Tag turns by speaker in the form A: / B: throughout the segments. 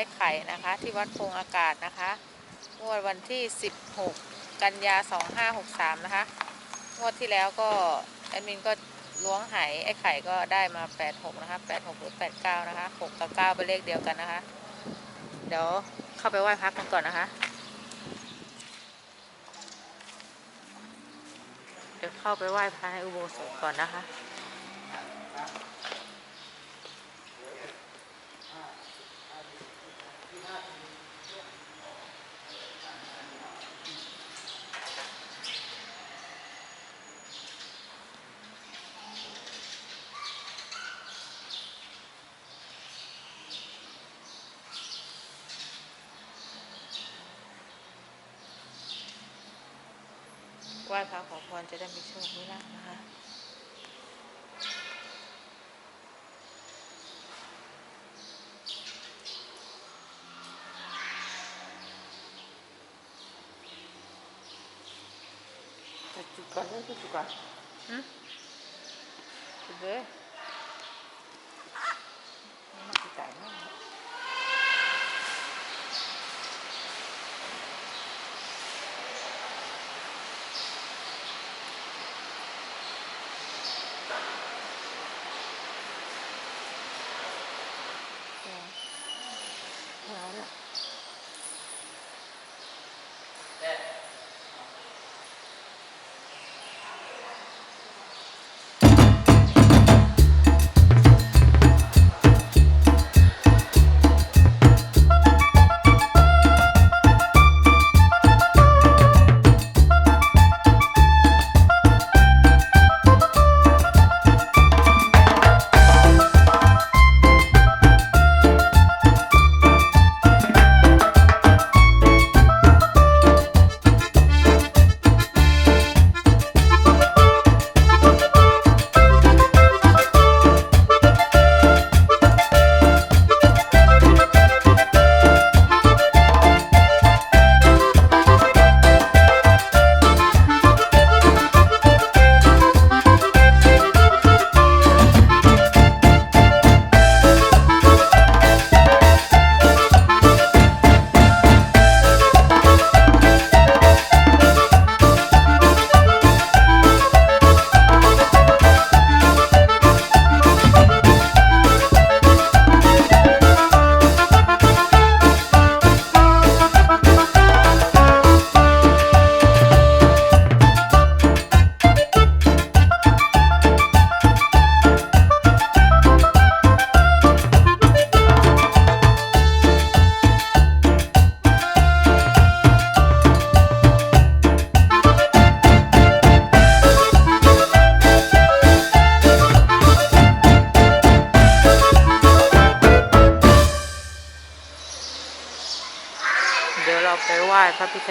A: ไอ้ไข่นะคะ ที่วัดโพงอากาศนะคะงวดวันที่ 16 กันยา 2563 นะคะงวดที่แล้วก็แอดมินก็ล้วงหายไอ้ไข่ก็ได้มา 86 นะคะ 86 หรือ 89 นะคะ 6 กับ9เป็นเลขเดียวกันนะคะ เดี๋ยวเข้าไปไหว้พระกันก่อนนะคะ เดี๋ยวเข้าไปไหว้พระในอุโบสถก่อนนะคะ ไหว้พระขอพรจะได้มีโชคมีลาภนะคะ
B: จะจุดก่อนเลยจุดก่อน
A: อืมสุดเลยนี่มันคือไก่มาก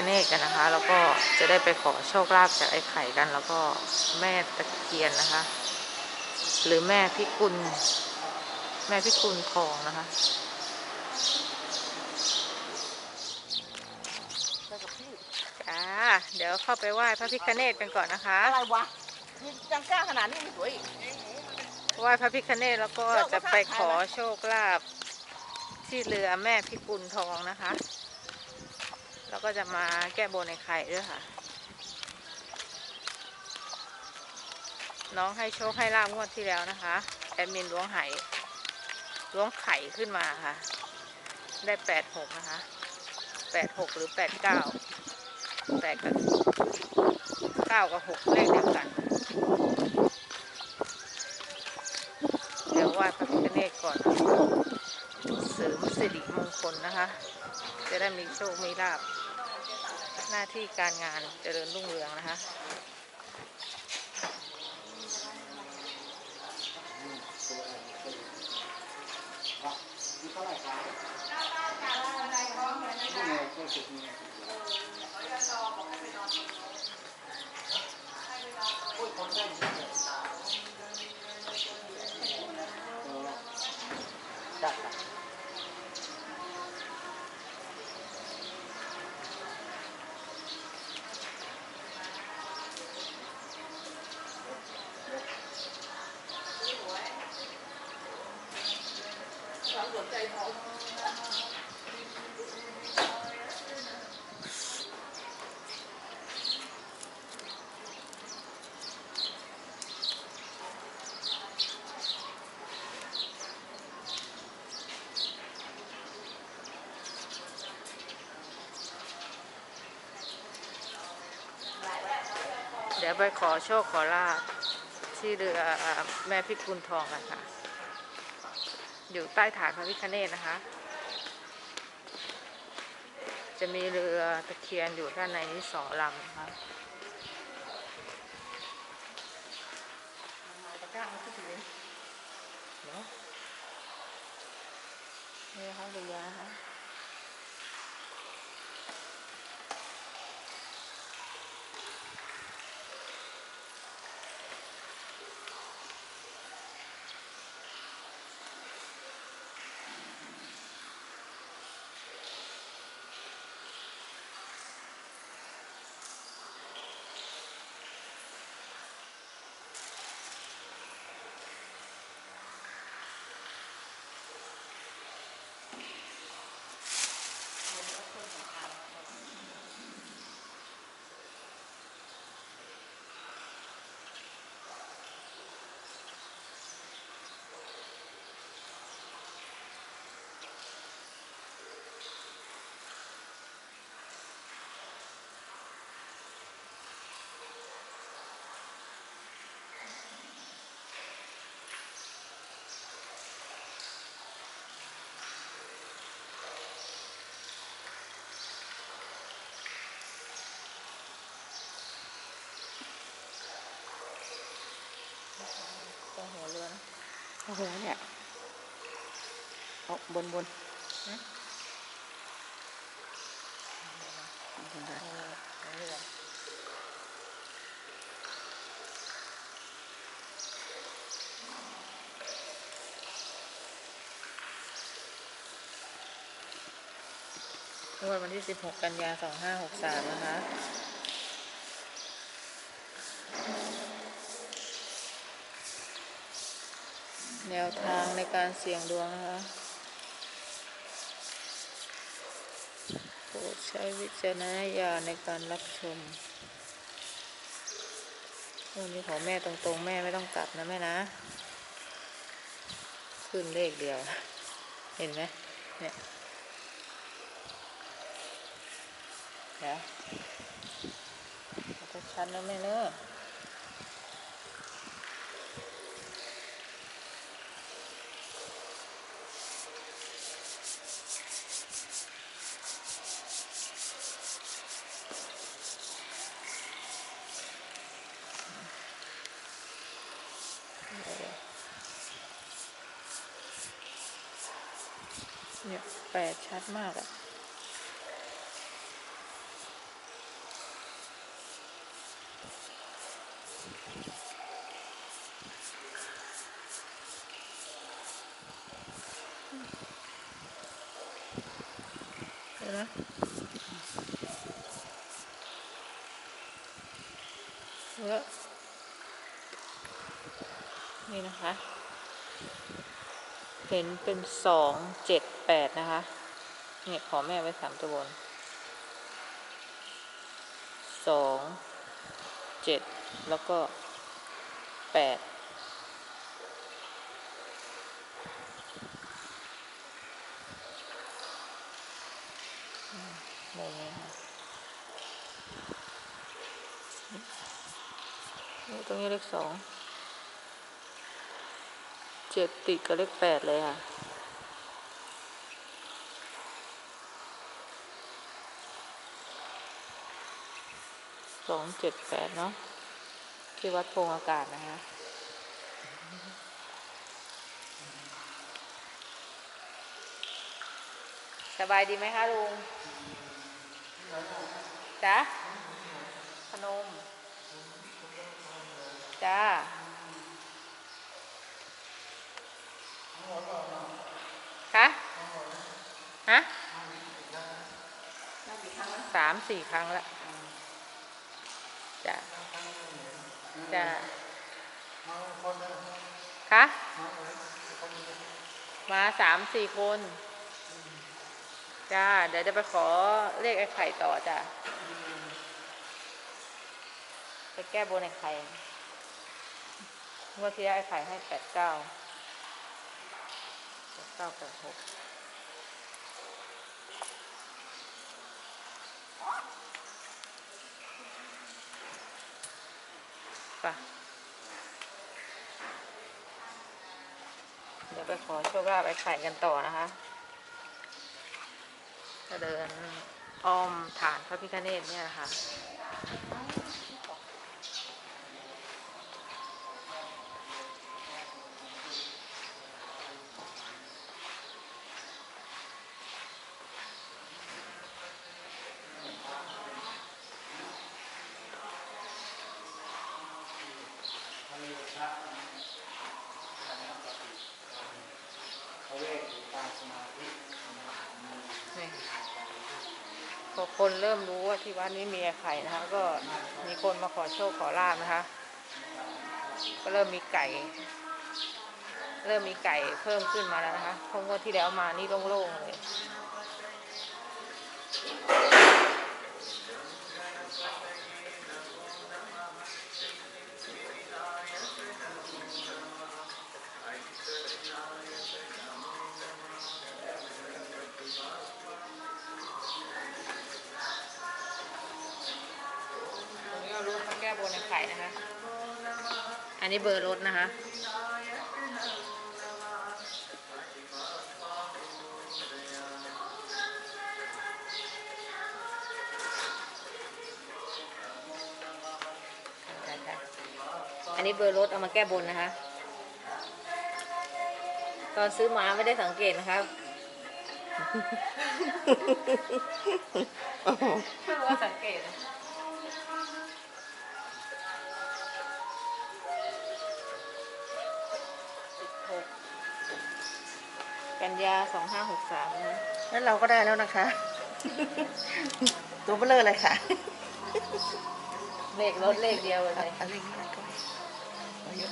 A: เนศกันนะคะ แล้วก็จะได้ไปขอโชคลาภจากไอ้ไข่กัน แล้วก็แม่ตะเคียนนะคะ หรือแม่พิกุล แม่พิกุลทองนะคะ
B: ไปกับพี่
A: จ้าเดี๋ยวเข้าไปไหว้พระพิฆเนศกันก่อนนะคะ
B: อะไรวะนี่ยังกล้าขนาดนี้มันสวยอีก
A: ไหว้พระพิฆเนศแล้วก็จะไปขอโชคลาภที่เรือแม่พิกุลทองนะคะ แล้วก็จะมาแก้บนในไข่ด้วยค่ะ น้องให้โชคให้ลาบงวดที่แล้วนะคะแอดมินล้วงไหล้วงไข่ขึ้นมาค่ะ ได้แปดหกนะคะแปดหกหรือแปดเก้าแปดกับเก้ากับหกเลขเดียวกัน เดี๋ยวไหว้พระพิฆเนศก่อนเสริมสิริมงคลนะคะ จะได้มีโชค มีลาบ หน้าที่การงานเจริญรุ่งเรืองนะคะ
B: จัด สนใจส่ทอง
A: เดี๋ยวไปขอโชคขอลาบที่เรือแม่พิกุลทองกันค่ะ อยู่ใต้ฐานพระพิคเนตนะคะ จะมีเรือตะเคียนอยู่ด้านในนี้สองลำนะคะ
B: ตะกร้ามันขึ้นเลย
A: เดี๋ยวนี่นะคะเรือนะคะ ตรงหัวเรือนะ
B: โอ้โหเนี่ย เอาบนบน
A: หืม
B: บน
A: วันที่ 16 กันยา 2563 นะคะ แนวทางในการเสี่ยงดวงนะคะโปรดใช้วิจารณญาณในการรับชมวันนี้ขอแม่ตรงๆ แม่ไม่ต้องกลับนะแม่นะ ขึ้นเลขเดียว เห็นไหมเนี่ยเดี๋ยวชัดๆนะแม่เนอะ เนี่ยแปดชัดมากอะเดี๋ยวนะแล้วนี่นะคะ เห็นเป็นสองเจ็ด แปดนะคะเนี่ยขอแม่ไว้สามตัวบนสองเจ็ดแล้วก็แปดมุมนี้ค่ะตรงนี้เลขสองเจ็ดติดกับเลขแปดเลยค่ะ สองเจ็ดแปดเนาะที่วัดพงอากาศนะคะสบายดีไหมคะลุงจ๊ะพนมจ้าคะฮะสามสี่ครั้งแล้ว จ้ะ จ้ะคะมาสามสี่คน จ้า เดี๋ยวจะไปขอเลขไอ้ไข่ต่อจ้ะไปแก้บนไอ้ไข่งวดที่แล้วไอ้ไข่ให้แปดเก้าแปดเก้าแปดหก ปะเดี๋ยวไปขอโชคลาภไอ้ไข่กันต่อนะคะจะเดินอ้อมฐานพระพิฆเนศเนี่ยนะคะ นี่พอ คนเริ่มรู้ว่าที่วัดนี้มีไข่นะคะ ก็มีคนมาขอโชคขอลาบนะคะ ก็เริ่มมีไก่ เริ่มมีไก่เพิ่มขึ้นมาแล้วนะคะเพราะว่าที่แล้วมานี่โล่งๆเลย ตรงนี้เรารู้เขาแก้บนในไข่นะคะ อันนี้เบอร์รถนะคะ อันนี้เบอร์รถเอามาแก้บนนะคะ ตอนซื้อมาไม่ได้สังเกตนะครับไม่รู้ว่าสังเกตนะ ยาสองห้าหกสามนะ
B: แล้วเราก็ได้แล้วนะคะ ตัวเบลอเลยค่ะ
A: เลขรถเลขเดียวเลย
B: เอาเลขนี้ก็ได้เอาเยอะ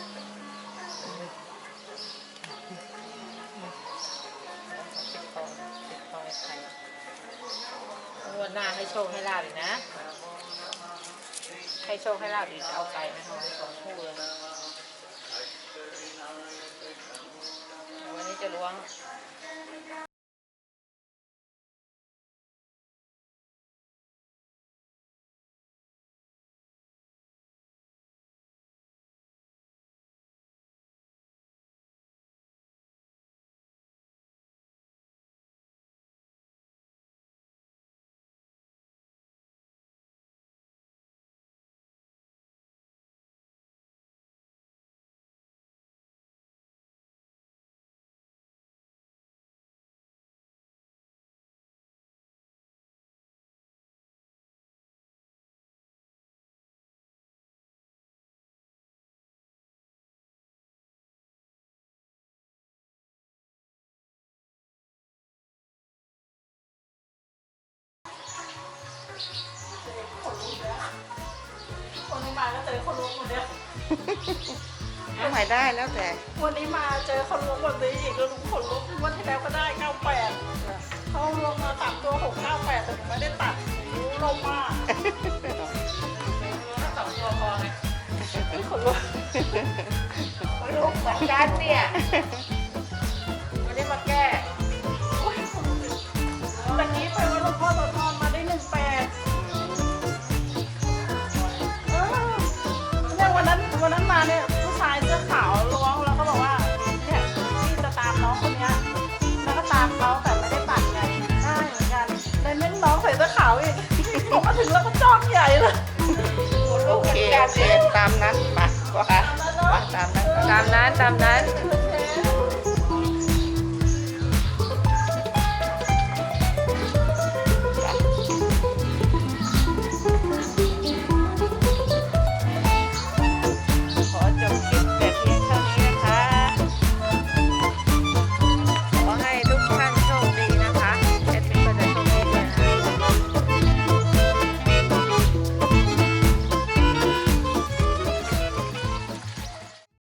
A: ติดคอติดคอใครงวดหน้าให้โชคให้ลาบอีกนะ ให้โชคให้ลาบอีกจะเอาไก่มาถวายสองคู่เลยวันนี้จะล้วง
C: ดเนี่ย
B: เอาใหม่ได้แล้วแต่
C: วันนี้มาเจอคนรู้หมดเลยอีกแล้วรู้คนรู้วันที่แล้วก็ได้ 98เขาลงมาตัดตัว 698 แต่หนูไม่ได้ตัดหนูลงมาก
A: ถ้าสองตัวพอไง
C: คนรู้
A: ไม่รู้เหมือนกันเนี่ย
C: มาเนี่ยผู้ชายเสื้อขาวล้วงแล้วก็บอกว่าเนี่ยพี่จะตามน้องคนเนี้ยแล้วก็ตามเขาแต่ไม่ได้ตัดไงได้เหมือนกันเลยเน้นน้องใส่เสื้อขาวอีกผมมาถึงแล้วก็จ้องใหญ่เลย
B: โอเคโอเคตามนั้นมาว่ามาตามนั้นก็
A: ตามนั้นตามนั้น
C: ถึง